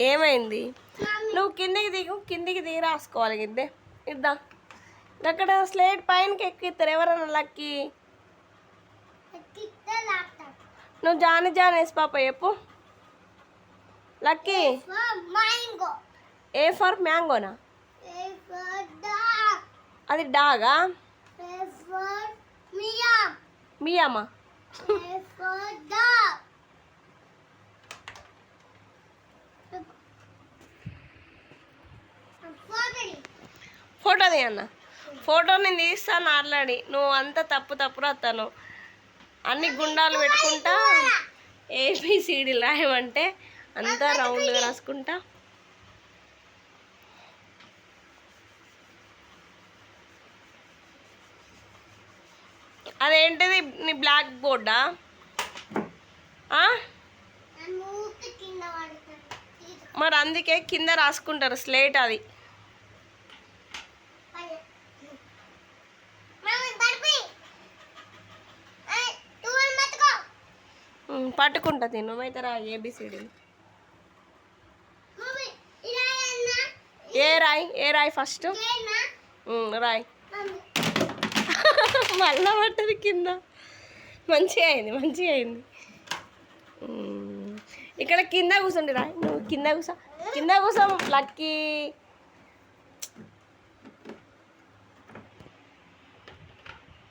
ఏమైంది? నువ్వు కిందికి దిగు కిందికి దిగి రాసుకోవాలి గిద్దే. ఇద్దా. అక్కడ స్లేట్ పైనకి ఎక్కిస్తారు. ఎవరన్నా లక్కి? నువ్వు జాని జాన్ వేసి పాప చెప్పు. లక్కీ? ఏ ఫర్ మ్యాంగోనా. అది డాగా? A ఫోటో తీయన్న ఫోటో నేను తీస్తాను ఆల్రెడీ నువ్వు అంతా తప్పు తప్పు రాస్తాను అన్ని గుండాలు పెట్టుకుంటా ఏబిసిడి రాయమంటే అంతా రౌండ్గా రాసుకుంటా. అదేంటిది నీ బ్లాక్ బోర్డా. మరి అందుకే కింద రాసుకుంటారు స్లేట్ అది. పట్టుకుంటా తిను. నువ్వైతే రా A B C D? A Roy A రాయ్ ఫస్ట్? రాయ్. మళ్ళా పట్టది కింద. మంచిగా అయింది మంచిగా అయింది. ఇక్కడ కింద కూర్చోండి రా. నువ్వు కింద కూర్చో కింద కూర్చో లక్కీ.